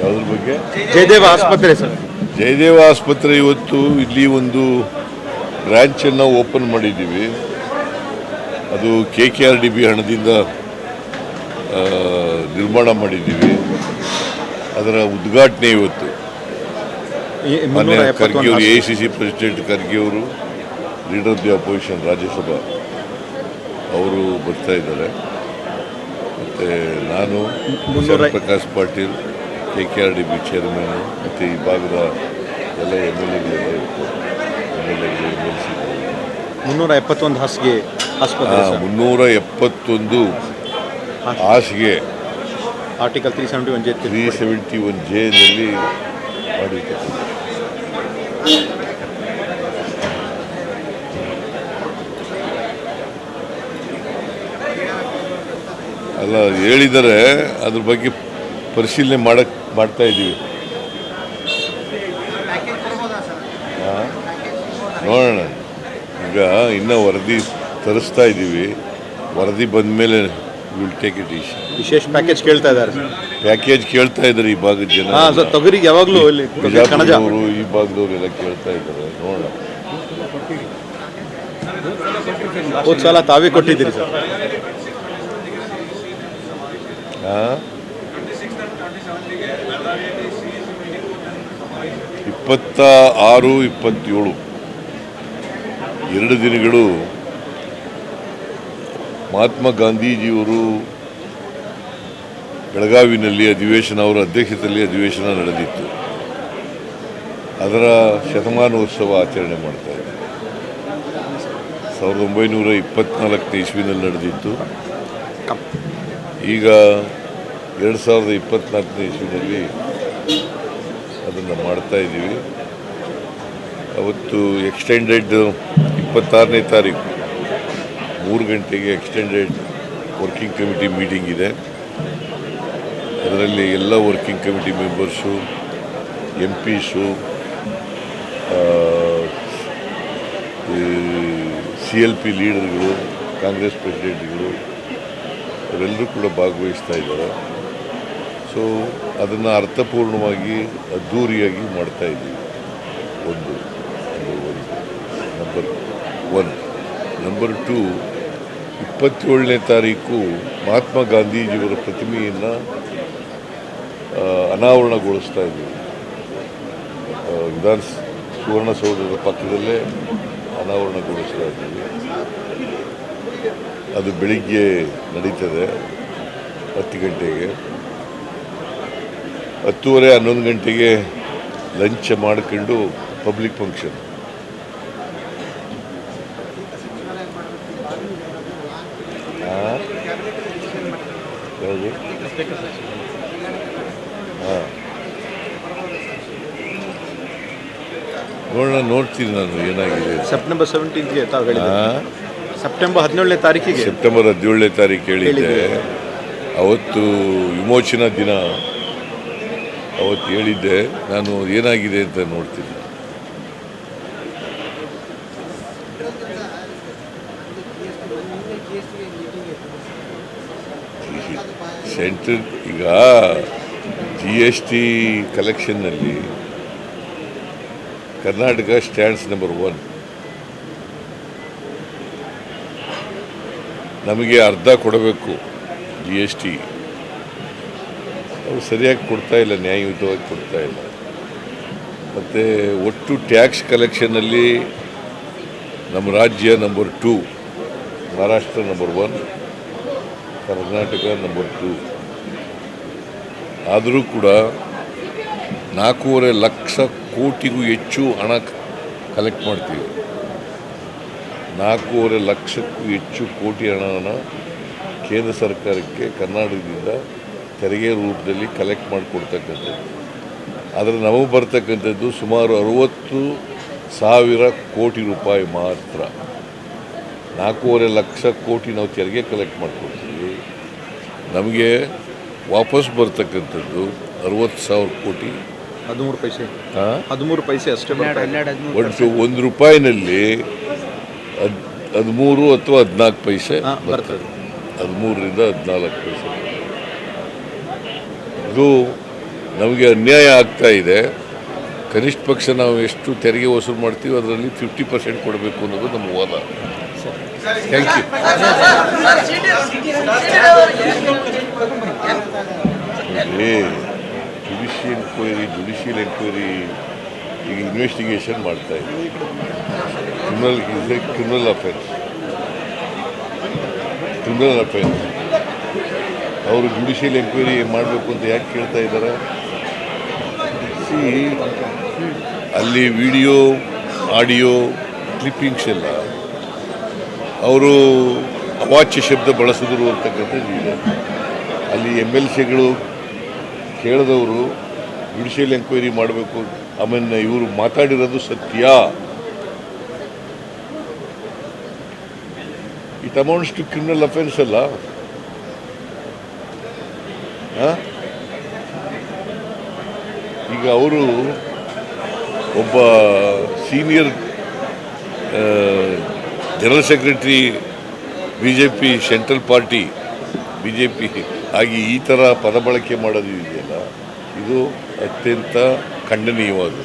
ಯಾವ್ದ್ರ ಬಗ್ಗೆ? ಜಯದೇವ ಆಸ್ಪತ್ರೆ ಸರ್. ಜಯದೇವ ಆಸ್ಪತ್ರೆ ಇವತ್ತು ಇಲ್ಲಿ ಒಂದು ಬ್ರ್ಯಾಂಚನ್ನು ಓಪನ್ ಮಾಡಿದ್ದೀವಿ. ಅದು K K R D B ಹಣದಿಂದ ನಿರ್ಮಾಣ ಮಾಡಿದ್ದೀವಿ. ಅದರ ಉದ್ಘಾಟನೆ ಇವತ್ತು. ಖರ್ಗೆ ಅವರು A C C president Kharge ಅವರು leader of the opposition Rajya Sabha. ಅವರು ಬರ್ತಾ ಇದ್ದಾರೆ. ಮತ್ತು ನಾನು Prakash Patil K K R D B chairman ಮತ್ತು ಈ ಭಾಗದ ಎಲ್ಲ ಎಂ ಎಲ್ ಎಗಳೆಲ್ಲ ಇರ್ತಾರೆ ಎಂ ಎಲ್ ಎಗಳು ಎಂ ಎಲ್ ಸಿಗಳು ಮುನ್ನೂರ ಎಪ್ಪತ್ತೊಂದು ಹಾಸಿಗೆ ಆಸ್ಪತ್ರೆ ಮುನ್ನೂರ ಎಪ್ಪತ್ತೊಂದು ಹಾಸಿಗೆ. Article three seventy one J three seventy one ಜೆನಲ್ಲಿ ಮಾಡಿರ್ತಕ್ಕಂಥ ಅಲ್ಲ ಹೇಳಿದರೆ ಅದ್ರ ಬಗ್ಗೆ ಪರಿಶೀಲನೆ ಮಾಡಕ್ ಮಾಡ್ತಾ ಇದ್ದೀವಿ? ನೋಡೋಣ. ಈಗ ಇನ್ನೂ ವರದಿ ತರಿಸ್ತಾ ಇದ್ದೀವಿ. ವರದಿ ಬಂದ ಮೇಲೆ ವಿಲ್ ಟೇಕ್ ಇಟ್ ವಿಶೇಷ ಪ್ಯಾಕೇಜ್ ಕೇಳ್ತಾ ಇದ್ದಾರೆ. ಪ್ಯಾಕೇಜ್ ಕೇಳ್ತಾ ಇದ್ದಾರೆ ಈ ಭಾಗದ ಜನ. ಸರ್ ತೊಗರಿಗೆ ಯಾವಾಗಲೂ ಇಲ್ಲಿ ಬಿಜಾಪುರದವರು ಈ ಭಾಗದವರೆಲ್ಲ ಕೇಳ್ತಾ ಇದ್ದಾರೆ. ನೋಡೋಣ. ಹೋದ ಸಲ ತಾವೇ ಕೊಟ್ಟಿದ್ದೀರಿ ಸರ್? ಇಪ್ಪತ್ತ ಆರು ಇಪ್ಪತ್ತೇಳು. ಎರಡು ದಿನಗಳು ಮಹಾತ್ಮ ಗಾಂಧೀಜಿಯವರು ಬೆಳಗಾವಿನಲ್ಲಿ ಅಧಿವೇಶನ, ಅವರ ಅಧ್ಯಕ್ಷತೆಯಲ್ಲಿ ಅಧಿವೇಶನ ನಡೆದಿತ್ತು. ಅದರ ಶತಮಾನೋತ್ಸವ ಆಚರಣೆ ಮಾಡ್ತಾ ಇದ್ದಾರೆ ಸಾವಿರದ ಒಂಬೈನೂರ ಇಪ್ಪತ್ನಾಲ್ಕನೇ ಇಸ್ವಿನಲ್ಲಿ ನಡೆದಿತ್ತು. ಈಗ ಎರಡು ಸಾವಿರದ ಇಪ್ಪತ್ತ್ನಾಲ್ಕನೇ ಇಸ್ವಿನಲ್ಲಿ ಅದನ್ನು ಮಾಡ್ತಾ ಇದ್ದೀವಿ. ಅವತ್ತು ಎಕ್ಸ್ಟೆಂಡೆಡ್ ಇಪ್ಪತ್ತಾರನೇ ತಾರೀಕು. ಮೂರು ಗಂಟೆಗೆ ಎಕ್ಸ್ಟೆಂಡೆಡ್ ವರ್ಕಿಂಗ್ ಕಮಿಟಿ ಮೀಟಿಂಗ್ ಇದೆ. ಅದರಲ್ಲಿ ಎಲ್ಲ working committee members MPs C L P ಲೀಡರ್ಗಳು Congress ಪ್ರೆಸಿಡೆಂಟ್ಗಳು ಅವರೆಲ್ಲರೂ ಕೂಡ ಭಾಗವಹಿಸ್ತಾ ಇದ್ದಾರೆ. ಸೊ ಅದನ್ನು ಅರ್ಥಪೂರ್ಣವಾಗಿ, ಅದ್ಧೂರಿಯಾಗಿ ಮಾಡ್ತಾ ಇದ್ದೀವಿ. ಒಂದು ನಂಬರ್ ಒನ್ ನಂಬರ್ ಟು ಇಪ್ಪತ್ತೇಳನೇ ತಾರೀಕು ಮಹಾತ್ಮ ಗಾಂಧೀಜಿಯವರ ಪ್ರತಿಮೆಯನ್ನು ಅನಾವರಣಗೊಳಿಸ್ತಾ ಇದ್ದೀವಿ. ವಿಧಾನ ಸುವರ್ಣಸೌಧದ ಪಕ್ಕದಲ್ಲೇ ಅನಾವರಣಗೊಳಿಸ್ತಾ ಇದ್ದೀವಿ. ಅದು ಬೆಳಿಗ್ಗೆ ನಡೀತದೆ ಹತ್ತು ಗಂಟೆಗೆ. ಹತ್ತುವರೆ ಹನ್ನೊಂದು ಗಂಟೆಗೆ ಲಂಚ್ ಮಾಡ್ಕೊಂಡು ಪಬ್ಲಿಕ್ ಫಂಕ್ಷನ್ ಹಾಂ ನೋಡೋಣ ನೋಡ್ತೀನಿ ನಾನು ಏನಾಗಿದೆ ಸೆಪ್ಟೆಂಬರ್ ಸೆವೆಂಟೀನ್ತ್ಗೆ ತಾವು? ಸೆಪ್ಟೆಂಬರ್ ಹದಿನೇಳನೇ ತಾರೀಕಿಗೆ. ಸೆಪ್ಟೆಂಬರ್ ಹದಿನೇಳನೇ ತಾರೀಕು ಹೇಳಿದ್ದೆ. ಅವತ್ತು ವಿಮೋಚನಾ ದಿನ. ಅವತ್ತು ಹೇಳಿದ್ದೆ ನಾನು ಏನಾಗಿದೆ ಅಂತ ನೋಡ್ತೀನಿ. ಸೆಂಟ್ರಲ್ ಈಗ ಜಿ ಎಸ್ ಟಿ ಕಲೆಕ್ಷನ್ನಲ್ಲಿ ಕರ್ನಾಟಕ ಸ್ಟ್ಯಾಂಡ್ಸ್ ನಂಬರ್ ಒನ್ ನಮಗೆ ಅರ್ಧ ಕೊಡಬೇಕು ಜಿ ಎಸ್ ಟಿ ಅವ್ರು ಸರಿಯಾಗಿ ಕೊಡ್ತಾ ಇಲ್ಲ, ನ್ಯಾಯಯುತವಾಗಿ ಕೊಡ್ತಾ ಇಲ್ಲ. ಮತ್ತು ಒಟ್ಟು ಟ್ಯಾಕ್ಸ್ ಕಲೆಕ್ಷನ್ನಲ್ಲಿ ನಮ್ಮ ರಾಜ್ಯ number two Maharashtra number one Karnataka number two ಆದರೂ ಕೂಡ ನಾಲ್ಕೂವರೆ ಲಕ್ಷ ಕೋಟಿಗೂ ಹೆಚ್ಚು ಹಣ ಕಲೆಕ್ಟ್ ಮಾಡ್ತೀವಿ. ನಾಲ್ಕೂವರೆ ಲಕ್ಷಕ್ಕೂ ಹೆಚ್ಚು ಕೋಟಿ ಹಣವನ್ನು ಕೇಂದ್ರ ಸರ್ಕಾರಕ್ಕೆ ಕರ್ನಾಟಕದಿಂದ ತೆರಿಗೆ ರೂಪದಲ್ಲಿ ಕಲೆಕ್ಟ್ ಮಾಡಿಕೊಡ್ತಕ್ಕಂಥದ್ದು. ಆದರೆ ನಮಗೆ ಬರ್ತಕ್ಕಂಥದ್ದು ಸುಮಾರು ಅರುವತ್ತು ಸಾವಿರ ಕೋಟಿ ರೂಪಾಯಿ ಮಾತ್ರ. ನಾಲ್ಕೂವರೆ ಲಕ್ಷ ಕೋಟಿ ನಾವು ತೆರಿಗೆ ಕಲೆಕ್ಟ್ ಮಾಡಿಕೊಡ್ತೀವಿ. ನಮಗೆ ವಾಪಸ್ ಬರ್ತಕ್ಕಂಥದ್ದು ಅರುವತ್ತು ಸಾವಿರ ಕೋಟಿ. ಹದಿಮೂರು ಪೈಸೆ. ಹಾಂ ಹದಿಮೂರು ಪೈಸೆ ಅಷ್ಟೇ ಒಟ್ಟು ಒಂದು ರೂಪಾಯಿನಲ್ಲಿ ಹದಿಮೂರು ಅಥವಾ ಹದಿನಾಲ್ಕು ಪೈಸೆ ಬರ್ತದೆ. ಹದಿಮೂರರಿಂದ ಹದಿನಾಲ್ಕು ಪೈಸೆ. ಇದು ನಮಗೆ ಅನ್ಯಾಯ ಆಗ್ತಾ ಇದೆ. ಕನಿಷ್ಠ ಪಕ್ಷ ನಾವು ಎಷ್ಟು ತೆರಿಗೆ ವಸೂಲು ಮಾಡ್ತೀವಿ ಅದರಲ್ಲಿ ಫಿಫ್ಟಿ ಪರ್ಸೆಂಟ್ ಕೊಡಬೇಕು ಅನ್ನೋದು ನಮ್ಮ ವಾದ. Thank you judicial enquiry judicial enquiry ಈಗ ಇನ್ವೆಸ್ಟಿಗೇಷನ್ ಮಾಡ್ತಾ ಇದ್ದೀವಿ criminal is a criminal offence criminal ಅವರು ಜುಡಿಷಿಯಲ್ ಎಂಕ್ವೈರಿ ಮಾಡಬೇಕು ಅಂತ ಯಾಕೆ ಕೇಳ್ತಾ ಇದ್ದಾರೆ ಅಲ್ಲಿ ವಿಡಿಯೋ ಆಡಿಯೋ ಕ್ಲಿಪ್ಪಿಂಗ್ಸ್ ಎಲ್ಲ ಅವರು ಅವಾಚ್ಯ ಶಬ್ದ ಬಳಸಿದ್ರು ಅಂತಕ್ಕಂಥದ್ದು ಇದೆ ಅಲ್ಲಿ ಎಂ ಎಲ್ ಸಿಗಳು ಕೇಳಿದವರು ಜುಡಿಷಿಯಲ್ ಎಂಕ್ವೈರಿ ಮಾಡಬೇಕು. ಆಮೇಲೆ ಇವರು ಮಾತಾಡಿರೋದು ಸತ್ಯ. It amounts to criminal offence ಅಲ್ಲ ಈಗ ಅವರು ಒಬ್ಬ senior general secretary B J P central party B J P ಆಗಿ ಈ ಥರ ಪದ ಬಳಕೆ ಮಾಡೋದು ಇದೆಯಲ್ಲ? ಇದು ಅತ್ಯಂತ ಖಂಡನೀಯವಾದದ್ದು.